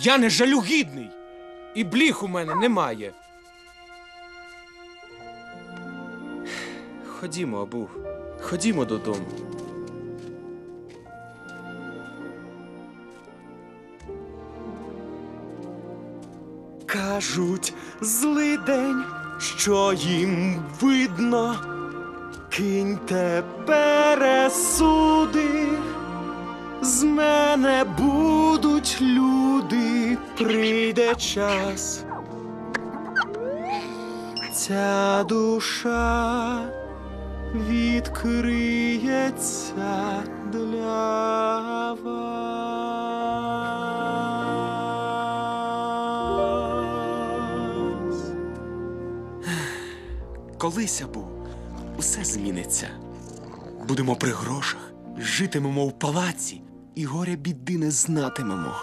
Я не жалюгідний. І бліх у мене немає. Ходімо, Абу. Ходімо додому. Кажуть, злий день, що їм видно, киньте пересуди, з мене будуть люди, прийде час. Ця душа відкриється для вас. Колись або усе зміниться. Будемо при грошах, житимемо в палаці і горя біди не знатимемо.